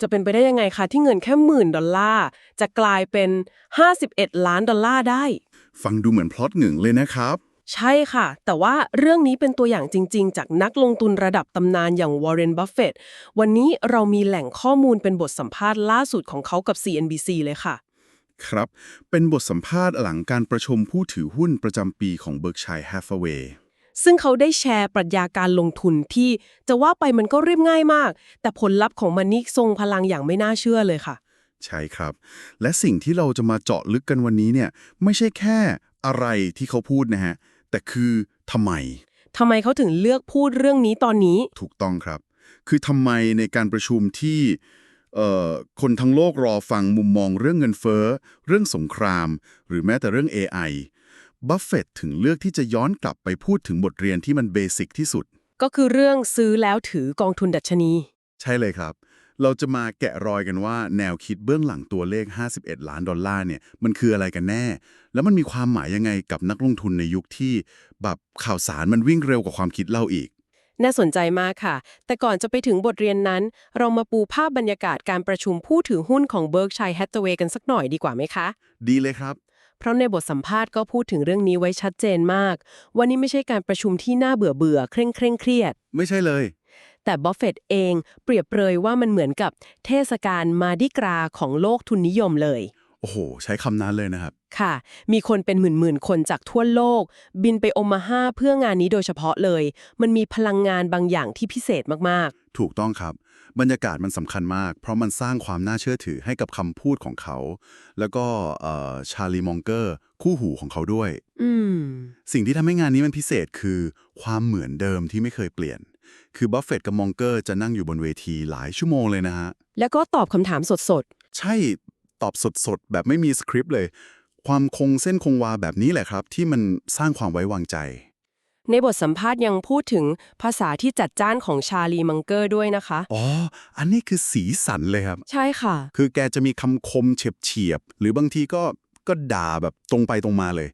จะเป็นไปได้ยังไงคะที่เงินแค่หมื่นดอลลาร์จะกลายเป็น 51 ล้านดอลลาร์ได้ ฟังดูเหมือนพล็อตหนึ่งเลยนะครับ ใช่ค่ะ แต่ว่าเรื่องนี้เป็นตัวอย่างจริง ๆ จากนักลงทุนระดับตำนานอย่างวอร์เรน บัฟเฟตวันนี้เรามีแหล่งข้อมูลเป็นบทสัมภาษณ์ล่าสุดของเขากับ CNBC เลยค่ะ ครับ เป็นบทสัมภาษณ์หลังการประชุมผู้ถือหุ้นประจำปีของ Berkshire Hathaway ซึ่งเขาได้แชร์ปรัชญาการลงทุนที่จะว่าไปมันก็เรียบง่ายมาก แต่ผลลัพธ์ของมันนี่ทรงพลังอย่างไม่น่าเชื่อเลยค่ะ ใช่ครับ และสิ่งที่เราจะมาเจาะลึกกันวันนี้เนี่ยไม่ใช่แค่อะไรที่เขาพูดนะฮะ แต่คือทำไมทำไมเขาถึงเลือกพูดเรื่องนี้ตอนนี้ ถูกต้องครับ คือทำไมในการประชุมที่เอ่อคนทั้งโลกรอฟังมุมมองเรื่องเงินเฟ้อ เรื่องสงคราม หรือแม้แต่เรื่อง AI บัฟเฟตถึงเลือกที่จะย้อนกลับไปพูดถึงบทเรียนที่มันเบสิกที่สุด ก็คือเรื่องซื้อแล้วถือกองทุนดัชนี ใช่เลยครับ เราจะมาแกะรอยกันว่าแนวคิดเบื้องหลังตัวเลข 51 ล้านดอลลาร์เนี่ยมันคืออะไรกันแน่ แล้วมันมีความหมายยังไงกับนักลงทุนในยุคที่แบบข่าวสารมันวิ่งเร็วกว่าความคิดเล่าอีกน่าสนใจมากค่ะ แต่ก่อนจะไปถึงบทเรียนนั้น เรามาปูภาพบรรยากาศการประชุมผู้ถือหุ้นของ Berkshire Hathaway กันสักหน่อยดีกว่าไหมคะ ดีเลยครับ เพราะในบทสัมภาษณ์ก็พูดถึงเรื่องนี้ไว้ชัดเจนมากว่านี่ไม่ใช่การประชุมที่น่าเบื่อเบื่อๆเคร่งเคร่งเครียด ไม่ใช่เลย แต่บัฟเฟตต์เองเปรียบเปรยว่ามันเหมือนกับเทศกาลมาดิกราของโลกทุนนิยมเลย โอ้โห ใช้คำนั้นเลยนะครับ ค่ะ มีคนเป็นหมื่นๆ คนจากทั่วโลก บินไปโอมาฮาเพื่องานนี้โดยเฉพาะเลย มันมีพลังงานบางอย่างที่พิเศษมากถูกต้องครับ บรรยากาศมันสำคัญมาก เพราะมันสร้างความน่าเชื่อถือให้กับคำพูดของเขา แล้วก็ชาลีมองเกอร์ คู่หูของเขาด้วยๆอืมสิ่งที่ทำให้งานนี้มันพิเศษคือ ความเหมือนเดิมที่ไม่เคยเปลี่ยนคือบัฟเฟตกับมองเกอร์จะนั่งอยู่บนเวทีหลายชั่วโมงเลยนะฮะ แล้วก็ตอบคำถามสดใช่ ตอบสดๆ แบบไม่มีสคริปต์เลย ความคงเส้นคงวาแบบนี้แหละครับ ที่มันสร้างความไว้วางใจๆในบทสัมภาษณ์ยังพูดถึงภาษาที่จัดจ้านของชาลีมังเกอร์ด้วยนะคะ อ๋อ อันนี้คือสีสันเลยครับ ใช่ค่ะ คือแกจะมีคำคมเฉียบเฉียบๆหรือบางทีก็ก็ด่าแบบตรงไปตรงมาเลย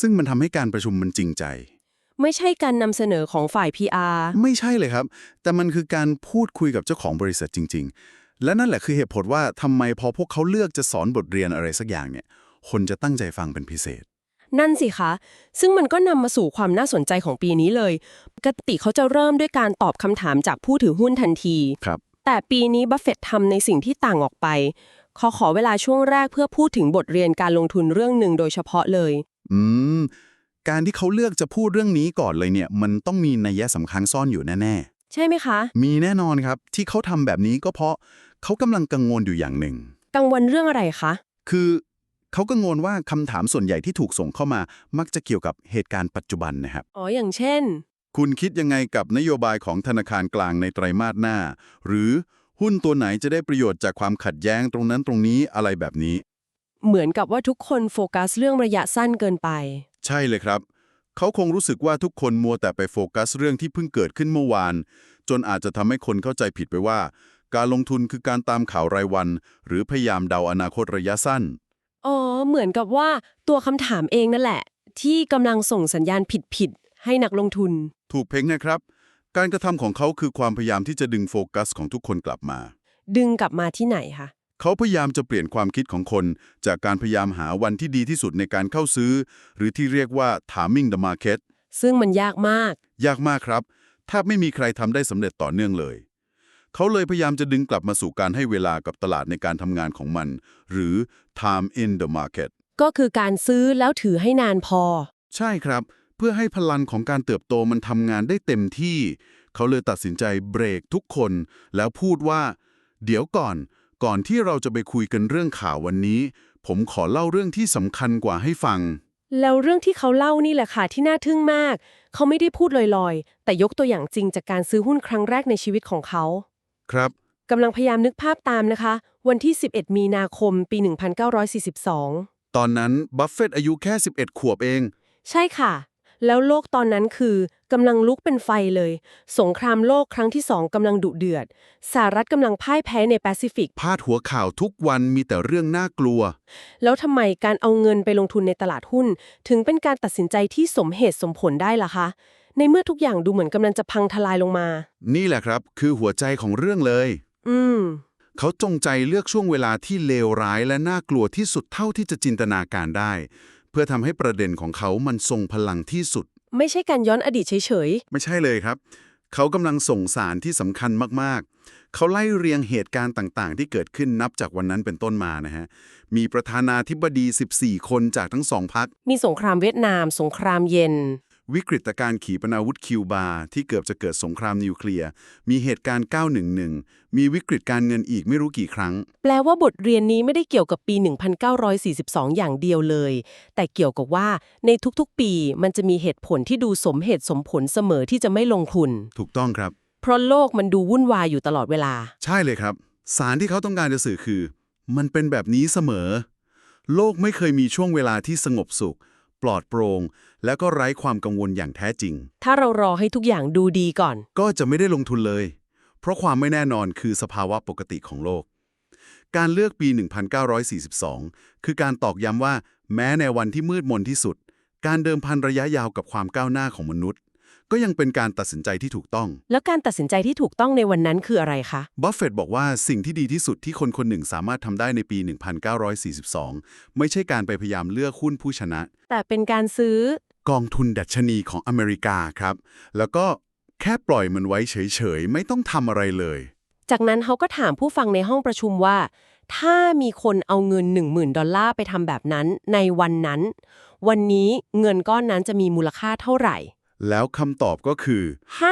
ซึ่งมันทำให้การประชุมมันจริงใจไม่ใช่การนำเสนอของฝ่าย PR ไม่ใช่เลยครับ แต่มันคือการพูดคุยกับเจ้าของบริษัทจริงๆ และนั่นแหละคือเหตุผลว่าทำไมพอพวกเขาเลือกจะสอนบทเรียนอะไรสักอย่างเนี่ย คนจะตั้งใจฟังเป็นพิเศษ นั่นสิคะ ซึ่งมันก็นำมาสู่ความน่าสนใจของปีนี้เลย ปกติเขาจะเริ่มด้วยการตอบคำถามจากผู้ถือหุ้นทันทีครับ แต่ปีนี้บัฟเฟตต์ทำในสิ่งที่ต่างออกไปเขาขอเวลาช่วงแรกเพื่อพูดถึงบทเรียนการลงทุนเรื่องหนึ่งโดยเฉพาะเลย อืม การที่เขาเลือกจะพูดเรื่องนี้ก่อนเลยเนี่ย มันต้องมีนัยสำคัญซ่อนอยู่แน่ใช่ไหมคะๆมีแน่นอนครับที่เขาทำแบบนี้ก็เพราะ เขากำลังกังวลอยู่อย่างหนึ่ง กังวลเรื่องอะไรคะ คือเขากังวลว่าคำถามส่วนใหญ่ที่ถูกส่งเข้ามา มักจะเกี่ยวกับเหตุการณ์ปัจจุบันนะครับ อ๋อ อย่างเช่น คุณคิดยังไงกับนโยบายของธนาคารกลางในไตรมาสหน้า หรือหุ้นตัวไหนจะได้ประโยชน์จากความขัดแย้งตรงนั้นตรงนี้อะไรแบบนี้ เหมือนกับว่าทุกคนโฟกัสเรื่องระยะสั้นเกินไป ใช่เลยครับเขาคงรู้สึกว่าทุกคนมัวแต่ไปโฟกัสเรื่องที่เพิ่งเกิดขึ้นเมื่อวาน จนอาจจะทำให้คนเข้าใจผิดไปว่า การลงทุนคือการตามข่าวรายวัน หรือพยายามเดาอนาคตระยะสั้น อ๋อ เหมือนกับว่าตัวคำถามเองนั่นแหละ ที่กำลังส่งสัญญาณผิดๆให้นักลงทุน ถูกเพ่งนะครับ การกระทำของเขาคือความพยายามที่จะดึงโฟกัสของทุกคนกลับมา ดึงกลับมาที่ไหนคะ เขาพยายามจะเปลี่ยนความคิดของคน จากการพยายามหาวันที่ดีที่สุดในการเข้าซื้อ หรือที่เรียกว่า timing the market ซึ่งมันยากมาก ยากมากครับแทบไม่มีใครทำได้สำเร็จต่อเนื่องเลย เขาเลยพยายามจะดึงกลับมาสู่การให้เวลากับตลาดในการทำงานของมัน หรือ time in the market ก็คือการซื้อแล้วถือให้นานพอ ใช่ครับ เพื่อให้พลังของการเติบโตมันทำงานได้เต็มที่ เขาเลยตัดสินใจเบรกทุกคน แล้วพูดว่า เดี๋ยวก่อน ก่อนที่เราจะไปคุยกันเรื่องข่าววันนี้ ผมขอเล่าเรื่องที่สำคัญกว่าให้ฟัง แล้วเรื่องที่เขาเล่านี่แหละค่ะที่น่าทึ่งมาก เขาไม่ได้พูดลอยๆ แต่ยกตัวอย่างจริงจากการซื้อหุ้นครั้งแรกในชีวิตของเขา ครับกำลังพยายามนึกภาพตามนะคะ วันที่ 11 มีนาคม ปี 1942 ตอนนั้นบัฟเฟตต์อายุแค่ 11 ขวบเอง ใช่ค่ะ แล้วโลกตอนนั้นคือกำลังลุกเป็นไฟเลย สงครามโลกครั้งที่สองกำลังดุเดือด สหรัฐกำลังพ่ายแพ้ในแปซิฟิก พาดหัวข่าวทุกวันมีแต่เรื่องน่ากลัว แล้วทำไมการเอาเงินไปลงทุนในตลาดหุ้น ถึงเป็นการตัดสินใจที่สมเหตุสมผลได้ล่ะคะ ในเมื่อทุกอย่างดูเหมือนกำลังจะพังทลายลงมา นี่แหละครับ คือหัวใจของเรื่องเลย อืม เขาจงใจเลือกช่วงเวลาที่เลวร้ายและน่ากลัวที่สุดเท่าที่จะจินตนาการได้ เพื่อทำให้ประเด็นของเขามันทรงพลังที่สุด ไม่ใช่การย้อนอดีตเฉยไม่ใช่เลยครับ เขากำลังส่งสารที่สำคัญมากๆ เขาไล่เรียงเหตุการณ์ต่างๆ ที่เกิดขึ้นนับจากวันนั้นเป็นต้นมานะฮะ มีประธานาธิบดี 14 คนจากทั้งสองพัก ๆ มีสงครามเวียดนาม สงครามเย็น วิกฤตการณ์ขีปนาวุธคิวบาที่เกือบจะเกิดสงครามนิวเคลียร์ มีเหตุการณ์ 911 มีวิกฤตการเงินอีกไม่รู้กี่ครั้ง แปลว่าบทเรียนนี้ไม่ได้เกี่ยวกับปี 1942 อย่างเดียวเลย แต่เกี่ยวกับว่าในทุกๆ ปีมันจะมีเหตุผลที่ดูสมเหตุสมผลเสมอที่จะไม่ลงทุน ถูกต้องครับ เพราะโลกมันดูวุ่นวายอยู่ตลอดเวลา ใช่เลยครับ สารที่เขาต้องการจะสื่อคือ มันเป็นแบบนี้เสมอ โลกไม่เคยมีช่วงเวลาที่สงบสุข ปลอดโปรง่งและก็ไร้ความกังวลอย่างแท้จริง ถ้าเรารอให้ทุกอย่างดูดีก่อน ก็จะไม่ได้ลงทุนเลย เพราะความไม่แน่นอนคือสภาวะปกติของโลก การเลือกปี 1942 คือการตอกย้ำว่า แม้ในวันที่มืดมนที่สุด การเดิมพันระยะยาวกับความก้าวหน้าของมนุษย์ ก็ยังเป็นการตัดสินใจที่ถูกต้อง แล้วการตัดสินใจที่ถูกต้องในวันนั้นคืออะไรคะ บัฟเฟตต์บอกว่าสิ่งที่ดีที่สุดที่คนคนหนึ่งสามารถทำได้ในปี 1942 ไม่ใช่การไปพยายามเลือกหุ้นผู้ชนะ แต่เป็นการซื้อกองทุนดัชนีของอเมริกาครับ แล้วก็แค่ปล่อยมันไว้เฉยๆ ไม่ต้องทำอะไรเลย จากนั้นเขาก็ถามผู้ฟังในห้องประชุมว่า ถ้ามีคนเอาเงิน 10,000 ดอลลาร์ไปทำแบบนั้นในวันนั้น วันนี้เงินก้อนนั้นจะมีมูลค่าเท่าไหร่ แล้วคำตอบก็คือ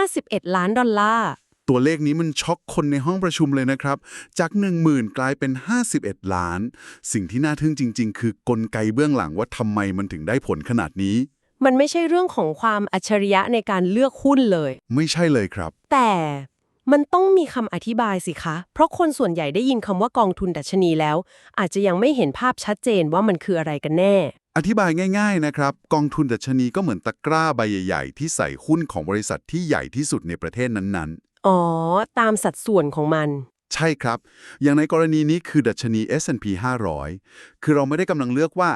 51 ล้านดอลลาร์ ตัวเลขนี้มันช็อกคนในห้องประชุมเลยนะครับ จาก 10,000 กลายเป็น 51 ล้าน สิ่งที่น่าทึ่งจริง ๆ คือกลไกเบื้องหลังว่าทำไมมันถึงได้ผลขนาดนี้ มันไม่ใช่เรื่องของความอัจฉริยะในการเลือกหุ้นเลย ไม่ใช่เลยครับ แต่มันต้องมีคำอธิบายสิคะ เพราะคนส่วนใหญ่ได้ยินคำว่ากองทุนดัชนีแล้ว อาจจะยังไม่เห็นภาพชัดเจนว่ามันคืออะไรกันแน่ อธิบายง่าย ๆนะครับ กองทุนดัชนีก็เหมือนตะกร้าใบใหญ่ ๆ ที่ใส่หุ้นของบริษัทที่ใหญ่ที่สุดในประเทศนั้นอ๋อ ตามสัดส่วนของมันๆใช่ครับ อย่างในกรณีนี้คือดัชนี S&P 500 คือเราไม่ได้กำลังเลือกว่า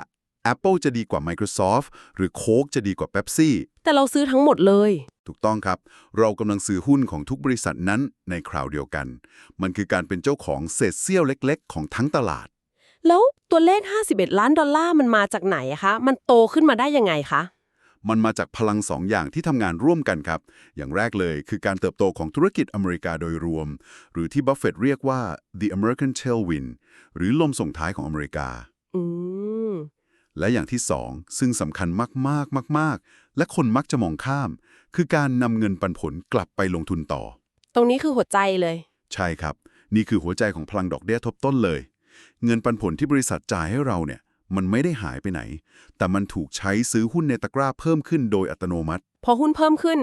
Apple จะดีกว่า Microsoft หรือ Coke จะดีกว่า Pepsi แต่เราซื้อทั้งหมดเลย ถูกต้องครับ เรากำลังซื้อหุ้นของทุกบริษัทนั้นในคราวเดียวกัน มันคือการเป็นเจ้าของเศษเสี้ยวเล็ก ๆ ของทั้งตลาด แล้วตัวเลข 51 ล้านดอลลาร์มันมาจากไหนอะคะ มันโตขึ้นมาได้ยังไงคะ มันมาจากพลังสองอย่างที่ทำงานร่วมกันครับ อย่างแรกเลยคือการเติบโตของธุรกิจอเมริกาโดยรวม หรือที่บัฟเฟตต์เรียกว่า the American tailwind หรือลมส่งท้ายของอเมริกา อืม และอย่างที่สองซึ่งสำคัญมากๆมาก ๆ และคนมักจะมองข้าม คือการนำเงินปันผลกลับไปลงทุนต่อ ตรงนี้คือหัวใจเลย ใช่ครับ นี่คือหัวใจของพลังดอกเบี้ยทบต้นเลย เงินปันผลที่บริษัทจ่ายให้เราเนี่ยมันไม่ได้หายไปไหน แต่มันถูกใช้ซื้อหุ้นในตะกร้าเพิ่มขึ้นโดยอัตโนมัติ พอหุ้นเพิ่มขึ้น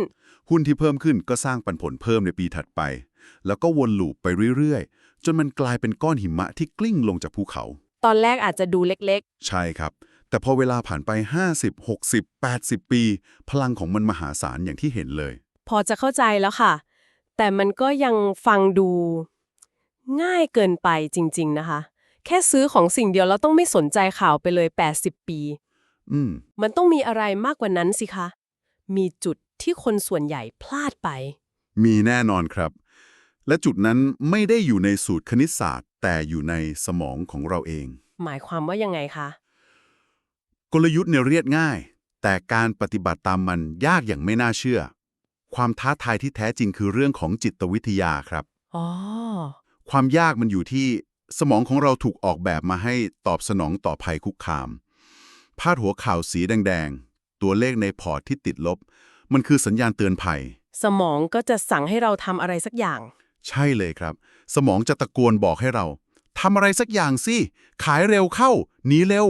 หุ้นที่เพิ่มขึ้นก็สร้างปันผลเพิ่มในปีถัดไป แล้วก็วนลูปไปเรื่อยๆ จนมันกลายเป็นก้อนหิมะที่กลิ้งลงจากภูเขา ตอนแรกอาจจะดูเล็กใช่ครับ แต่พอเวลาผ่านไป 50 60 80 ปี พลังของมันมหาศาลอย่างที่เห็นเลยๆพอจะเข้าใจแล้วค่ะ แต่มันก็ยังฟังดู ง่ายเกินไปจริง ๆ นะคะ แค่ซื้อของสิ่งเดียวแล้วต้องไม่สนใจข่าวไปเลย 80 ปี อืม มันต้องมีอะไรมากกว่านั้นสิคะ มีจุดที่คนส่วนใหญ่พลาดไป มีแน่นอนครับ และจุดนั้นไม่ได้อยู่ในสูตรคณิตศาสตร์ แต่อยู่ในสมองของเราเอง หมายความว่ายังไงคะ กลยุทธ์เนี่ยเรียกง่าย แต่การปฏิบัติตามมันยากอย่างไม่น่าเชื่อ ความท้าทายที่แท้จริงคือเรื่องของจิตวิทยาครับ อ๋อ ความยากมันอยู่ที่ สมองของเราถูกออกแบบมาให้ตอบสนองต่อภัยคุกคาม พาดหัวข่าวสีแดง ๆ ตัวเลขในพอร์ตที่ติดลบ มันคือสัญญาณเตือนภัย สมองก็จะสั่งให้เราทำอะไรสักอย่าง ใช่เลยครับ สมองจะตะโกนบอกให้เราทำอะไรสักอย่างสิ ขายเร็วเข้า หนีเร็ว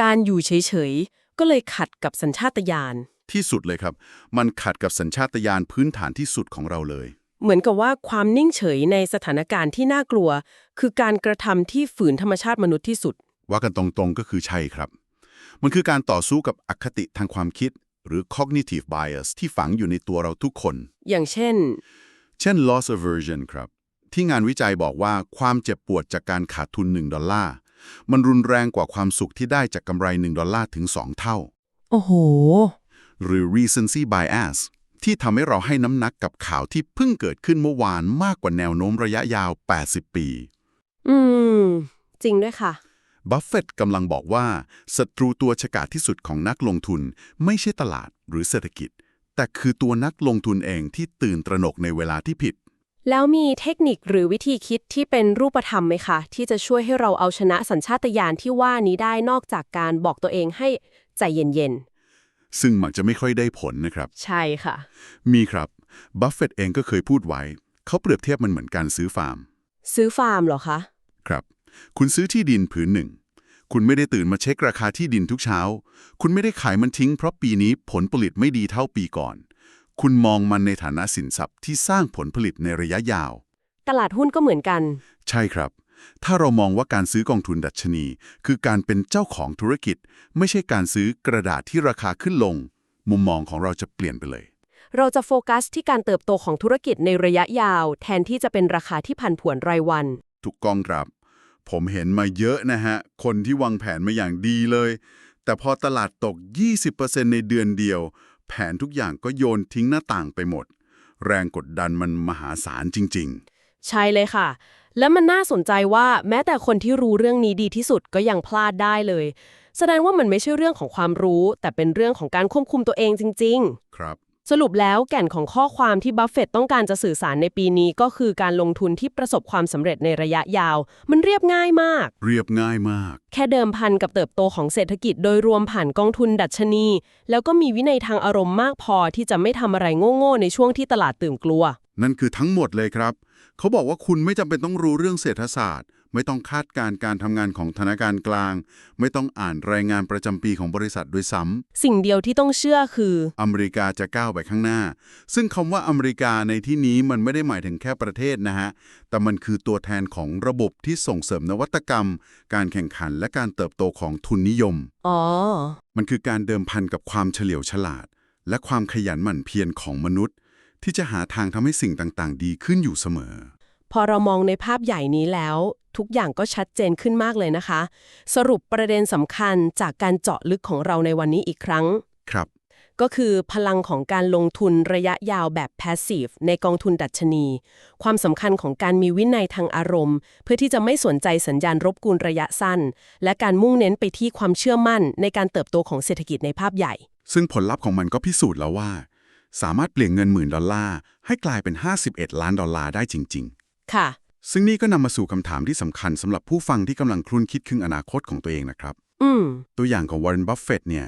การอยู่เฉย ๆ ก็เลยขัดกับสัญชาตญาณ ที่สุดเลยครับ มันขัดกับสัญชาตญาณพื้นฐานที่สุดของเราเลย เหมือนกับว่าความนิ่งเฉยในสถานการณ์ที่น่ากลัว คือการกระทำที่ฝืนธรรมชาติมนุษย์ที่สุด ว่ากันตรงๆก็คือใช่ครับ มันคือการต่อสู้กับอคติทางความคิด หรือ cognitive bias ที่ฝังอยู่ในตัวเราทุกคน อย่างเช่น เช่น loss aversion ครับ ที่งานวิจัยบอกว่าความเจ็บปวดจากการขาดทุน 1 ดอลลาร์มันรุนแรงกว่าความสุขที่ได้จากกำไร 1 ดอลลาร์ถึง 2 เท่า โอ้โห หรือ recency bias ที่ทำให้เราให้น้ำหนักกับข่าวที่เพิ่งเกิดขึ้นเมื่อวานมากกว่าแนวโน้มระยะยาว 80 ปี อืม จริงด้วยค่ะ บัฟเฟตต์กำลังบอกว่าศัตรูตัวฉกาจที่สุดของนักลงทุนไม่ใช่ตลาดหรือเศรษฐกิจ แต่คือตัวนักลงทุนเองที่ตื่นตระหนกในเวลาที่ผิด แล้วมีเทคนิคหรือวิธีคิดที่เป็นรูปธรรมไหมคะ ที่จะช่วยให้เราเอาชนะสัญชาตญาณที่ว่านี้ได้นอกจากการบอกตัวเองให้ใจเย็น ซึ่งมักจะไม่ค่อยได้ผลนะครับๆใช่ค่ะ มีครับบัฟเฟตต์เองก็เคยพูดไว้ เขาเปรียบเทียบมันเหมือนการซื้อฟาร์ม ซื้อฟาร์มเหรอคะ ครับ คุณซื้อที่ดินผืนหนึ่ง คุณไม่ได้ตื่นมาเช็คราคาที่ดินทุกเช้า คุณไม่ได้ขายมันทิ้งเพราะปีนี้ผลผลิตไม่ดีเท่าปีก่อน คุณมองมันในฐานะสินทรัพย์ที่สร้างผลผลิตในระยะยาว ตลาดหุ้นก็เหมือนกัน ใช่ครับ ถ้าเรามองว่าการซื้อกองทุนดัชนี คือการเป็นเจ้าของธุรกิจ ไม่ใช่การซื้อกระดาษที่ราคาขึ้นลง มุมมองของเราจะเปลี่ยนไปเลย เราจะโฟกัสที่การเติบโตของธุรกิจในระยะยาว แทนที่จะเป็นราคาที่ผันผวนรายวัน ถูกกองครับ ผมเห็นมาเยอะนะฮะ คนที่วางแผนมาอย่างดีเลย แต่พอตลาดตก 20%ในเดือนเดียว แผนทุกอย่างก็โยนทิ้งหน้าต่างไปหมด แรงกดดันมันมหาศาลจริงใช่เลยค่ะ และมันน่าสนใจว่าแม้แต่คนที่รู้เรื่องนี้ดีที่สุดก็ยังพลาดได้เลย แสดงว่ามันไม่ใช่เรื่องของความรู้ แต่เป็นเรื่องของการควบคุมตัวเองจริงๆๆครับ สรุปแล้วแก่นของข้อความที่บัฟเฟตต์ต้องการจะสื่อสารในปีนี้ก็คือการลงทุนที่ประสบความสำเร็จในระยะยาว มันเรียบง่ายมาก เรียบง่ายมาก แค่เดิมพันกับเติบโตของเศรษฐกิจโดยรวมผ่านกองทุนดัชนี แล้วก็มีวินัยทางอารมณ์มากพอที่จะไม่ทำอะไรโง่ๆในช่วงที่ตลาดตื่นกลัว นั่นคือทั้งหมดเลยครับ เขาบอกว่าคุณไม่จำเป็นต้องรู้เรื่องเศรษฐศาสตร์ ไม่ต้องคาดการณ์การทำงานของธนาคารกลาง ไม่ต้องอ่านรายงานประจำปีของบริษัทด้วยซ้ำสิ่งเดียวที่ต้องเชื่อคือ อเมริกาจะก้าวไปข้างหน้า ซึ่งคำว่าอเมริกาในที่นี้มันไม่ได้หมายถึงแค่ประเทศนะฮะ แต่มันคือตัวแทนของระบบที่ส่งเสริมนวัตกรรม การแข่งขันและการเติบโตของทุนนิยมอ๋อมันคือการเดิมพันกับความเฉลียวฉลาด และความขยันหมั่นเพียรของมนุษย์ ที่จะหาทางทำให้สิ่งต่างๆ ดีขึ้นอยู่เสมอ พอเรามองในภาพใหญ่นี้แล้ว ทุกอย่างก็ชัดเจนขึ้นมากเลยนะคะ สรุปประเด็นสำคัญจากการเจาะลึกของเราในวันนี้อีกครั้ง ครับ ก็คือพลังของการลงทุนระยะยาวแบบ passive ในกองทุนดัชนี ความสำคัญของการมีวินัยทางอารมณ์ เพื่อที่จะไม่สนใจสัญญาณรบกวนระยะสั้น และการมุ่งเน้นไปที่ความเชื่อมั่นในการเติบโตของเศรษฐกิจในภาพใหญ่ ซึ่งผลลัพธ์ของมันก็พิสูจน์แล้วว่า สามารถเปลี่ยนเงินหมื่นดอลลาร์ให้กลายเป็น 51 ล้านดอลลาร์ได้จริง ๆ ค่ะ ซึ่งนี่ก็นำมาสู่คำถามที่สำคัญสำหรับผู้ฟังที่กำลังครุ่นคิดครึ่งอนาคตของตัวเองนะครับ อืม ตัวอย่างของวอร์เรนบัฟเฟตเนี่ย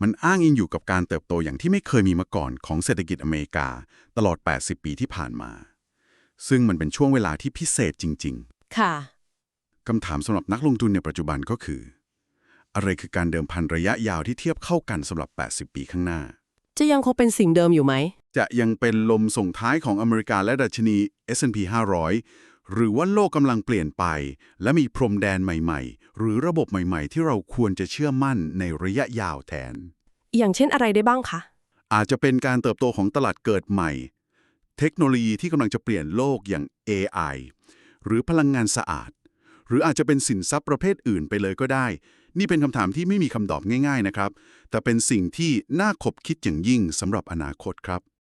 มันอ้างอิงอยู่กับการเติบโตอย่างที่ไม่เคยมีมาก่อนของเศรษฐกิจอเมริกา ตลอด 80 ปีที่ผ่านมา ซึ่งมันเป็นช่วงเวลาที่พิเศษจริงค่ะๆคำถามสำหรับนักลงทุนในปัจจุบันก็คือ อะไรคือการเดิมพันระยะยาวที่เทียบเข้ากันสำหรับ 80 ปีข้างหน้า จะยังคงเป็นสิ่งเดิมอยู่ไหม จะยังเป็นลมส่งท้ายของอเมริกาและดัชนี S&P 500 หรือว่าโลกกำลังเปลี่ยนไป และมีพรมแดนใหม่ ๆ หรือระบบใหม่ๆ ที่เราควรจะเชื่อมั่นในระยะยาวแทน อย่างเช่นอะไรได้บ้างคะ อาจจะเป็นการเติบโตของตลาดเกิดใหม่ เทคโนโลยีที่กำลังจะเปลี่ยนโลกอย่าง AI หรือพลังงานสะอาด หรืออาจจะเป็นสินทรัพย์ประเภทอื่นไปเลยก็ได้ นี่เป็นคำถามที่ไม่มีคำตอบง่าย ๆนะครับ แต่เป็นสิ่งที่น่าคบคิดอย่างยิ่งสำหรับอนาคตครับ